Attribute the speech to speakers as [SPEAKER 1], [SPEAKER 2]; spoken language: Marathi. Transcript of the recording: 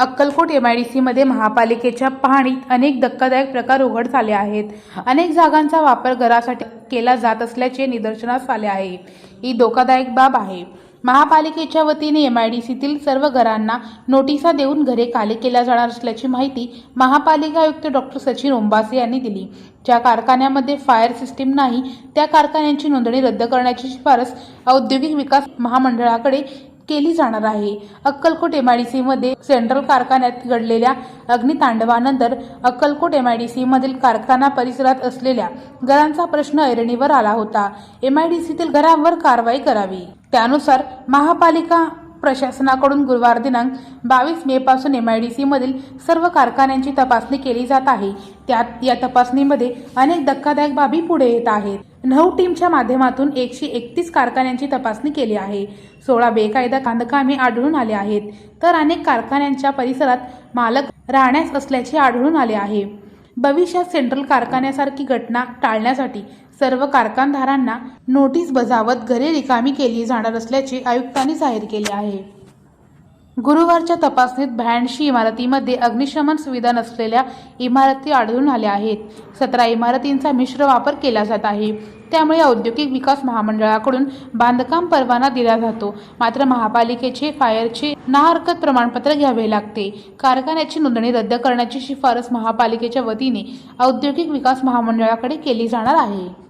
[SPEAKER 1] अक्कलकोट एम आय डी सीमध्ये महापालिकेच्या पाहणीत अनेक धक्कादायक प्रकार उघड झाले आहेत. अनेक जागांचा वापर घरासाठी केला जात असल्याचे निदर्शनास आले आहे. ही धोकादायक बाब आहे. महापालिकेच्या वतीने एम आय डी सीतील सर्व घरांना नोटिसा देऊन घरे खाली केल्या जाणार असल्याची माहिती महापालिका आयुक्त डॉक्टर सचिन ओंबासे यांनी दिली. ज्या कारखान्यामध्ये फायर सिस्टीम नाही त्या कारखान्यांची नोंदणी रद्द करण्याची शिफारस औद्योगिक विकास महामंडळाकडे केली जाणार आहे. अक्कलकोट एमआयडीसीमध्ये सेंट्रल कारखान्यात घडलेल्या अग्नितांडवानंतर अक्कलकोट एमआयडीसीमधील कारखाना परिसरात असलेल्या घरांचा प्रश्न ऐरणीवर आला होता. एमआयडीसीतील घरांवर कारवाई करावी. त्यानुसार महापालिका प्रशासनाकडून गुरुवार दिनांक बावीस मे पासून एमआयडीसी मधील सर्व कारखान्यांची तपासणी केली जात आहे. त्यात या तपासणीमध्ये अनेक धक्कादायक बाबी पुढे येत आहेत. नऊ टीमच्या माध्यमातून एकशे एकतीस कारखान्यांची तपासणी केली आहे. सोळा बेकायदा कांदकामे आढळून आले आहेत. तर अनेक कारखान्यांच्या परिसरात मालक राहण्यास असल्याचे आढळून आले आहे. भविष्यात सेंट्रल कारखान्यासारखी घटना टाळण्यासाठी सर्व कारखानदारांना नोटीस बजावत घरे रिकामी केली जाणार असल्याचे आयुक्तांनी जाहीर केले आहे. गुरुवारच्या तपासणीत ब्याऐंशी इमारतीमध्ये अग्निशमन सुविधा नसलेल्या इमारती आढळून आल्या आहेत. सतरा इमारतींचा मिश्र वापर केला जात आहे. त्यामुळे औद्योगिक विकास महामंडळाकडून बांधकाम परवाना दिला जातो. मात्र महापालिकेचे फायरचे ना हरकत प्रमाणपत्र घ्यावे लागते. कारखान्याची नोंदणी रद्द करण्याची शिफारस महापालिकेच्या वतीने औद्योगिक विकास महामंडळाकडे केली जाणार आहे.